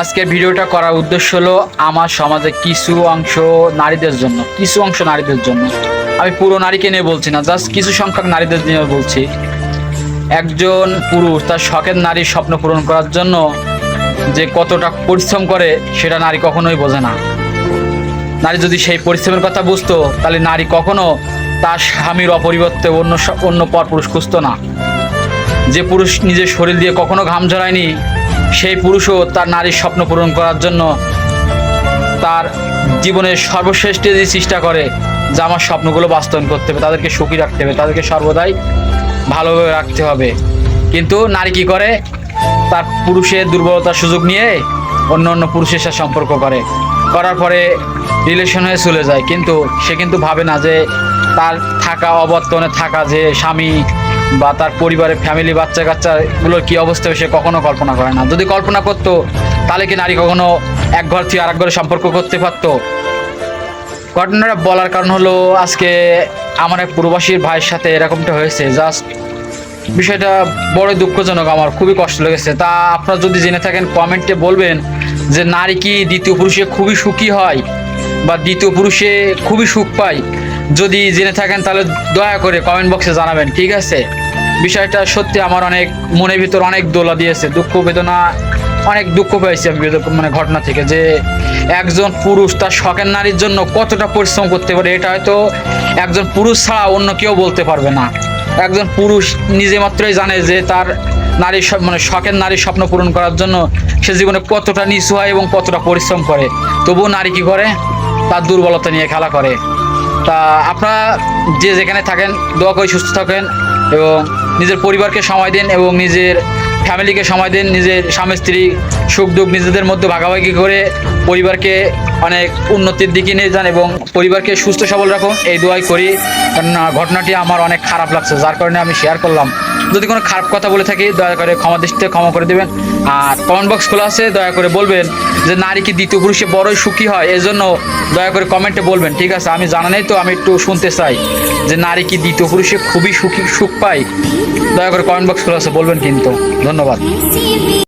আজকের ভিডিওটা করার উদ্দেশ্য হলো আমার সমাজে কিছু অংশ নারীদের জন্য, কিছু অংশ নারীদের জন্য। আমি পুরো নারীকে নিয়ে বলছি না জাস্ট কিছু সংখ্যক নারীদের নিয়ে বলছি। একজন পুরুষ তার শখের নারীর স্বপ্ন পূরণ করার জন্য যে কতটা পরিশ্রম করে, সেটা নারী কখনোই বোঝে না। নারী যদি সেই পরিশ্রমের কথা বুঝতো, তাহলে নারী কখনো তার স্বামীর অপরিবর্তে অন্য অন্য পর পুরুষ খুঁজতো না। যে পুরুষ নিজের শরীর দিয়ে কখনো ঘাম ঝরায়নি সেই পুরুষও তার নারীর স্বপ্ন পূরণ করার জন্য তার জীবনের সর্বশ্রেষ্ঠ যে চেষ্টা করে, যে আমার স্বপ্নগুলো বাস্তবায়ন করতে হবে, তাদেরকে সুখী রাখতে হবে, তাদেরকে সর্বদাই ভালোভাবে রাখতে হবে। কিন্তু নারী কি করে? তার পুরুষের দুর্বলতার সুযোগ নিয়ে অন্য অন্য পুরুষের সাথে সম্পর্ক করে। করার পরে রিলেশন হয়ে চলে যায়, কিন্তু সে কিন্তু ভাবে না যে তার থাকা অবর্তনে থাকা যে স্বামী বা তার পরিবারের ফ্যামিলি বাচ্চা কাচ্চাগুলোর কী অবস্থা সে কখনো কল্পনা করে না। যদি কল্পনা করতো, তাহলে কি নারী কখনো এক ঘর থেকে আরেক ঘরে সম্পর্ক করতে পারতো? ঘটনাটা বলার কারণ হলো, আজকে আমার এক প্রবাসীর ভাইয়ের সাথে এরকমটা হয়েছে। জাস্ট বিষয়টা বড় দুঃখজনক আমার, খুবই কষ্ট লেগেছে। তা আপনারা যদি জেনে থাকেন, কমেন্টে বলবেন যে নারী কি দ্বিতীয় পুরুষে খুবই সুখী হয়, বা দ্বিতীয় পুরুষে খুবই সুখ পায়? যদি জেনে থাকেন, তাহলে দয়া করে কমেন্ট বক্সে জানাবেন, ঠিক আছে? বিষয়টা সত্যি আমার অনেক মনের ভিতর অনেক দোলা দিয়েছে, দুঃখ বেদনা, অনেক দুঃখ পেয়েছি আমি মানে ঘটনা থেকে যে একজন পুরুষ তার শখের নারীর জন্য কতটা পরিশ্রম করতে পারে, এটা হয়তো একজন পুরুষ ছাড়া অন্য কেউ বলতে পারবে না। একজন পুরুষ নিজে মাত্রই জানে যে তার নারীর মানে শখের নারীর স্বপ্ন পূরণ করার জন্য সে জীবনে কতটা নিচু হয় এবং কতটা পরিশ্রম করে। তবুও নারী কি করে? তার দুর্বলতা নিয়ে খেলা করে। তা আপনারা যে যেখানে থাকেন, দোয়া করে সুস্থ থাকেন এবং নিজের পরিবারকে সময় দিন এবং নিজের ফ্যামিলিকে সময় দিন, নিজের স্বামী, স্ত্রী, সুখ, দুঃখ নিজেদের মধ্যে ভাগাভাগি করে পরিবারকে অনেক উন্নতির দিকে নিয়ে যান এবং পরিবারকে সুস্থ সবল রাখুন। এই দোয়াই করি। কারণ ঘটনাটি আমার অনেক খারাপ লাগছে, যার কারণে আমি শেয়ার করলাম। যদি কোনো খারাপ কথা বলে থাকি, দয়া করে ক্ষমা দৃষ্টিতে ক্ষমা করে দেবেন। আর কমেন্ট বক্স খোলা আছে, দয়া করে বলবেন। যে নারী কি দ্বিতীয় পুরুষে বড়ই সুখী হয়, এজন্য জন্য দয়া করে কমেন্টে বলবেন, ঠিক আছে? আমি জানা নেই, তো আমি একটু শুনতে চাই যে নারী কি দ্বিতীয় পুরুষে খুবই সুখী, সুখ পায়? দয়া করে কমেন্ট বক্স খোলা বলবেন কিন্তু। ধন্যবাদ।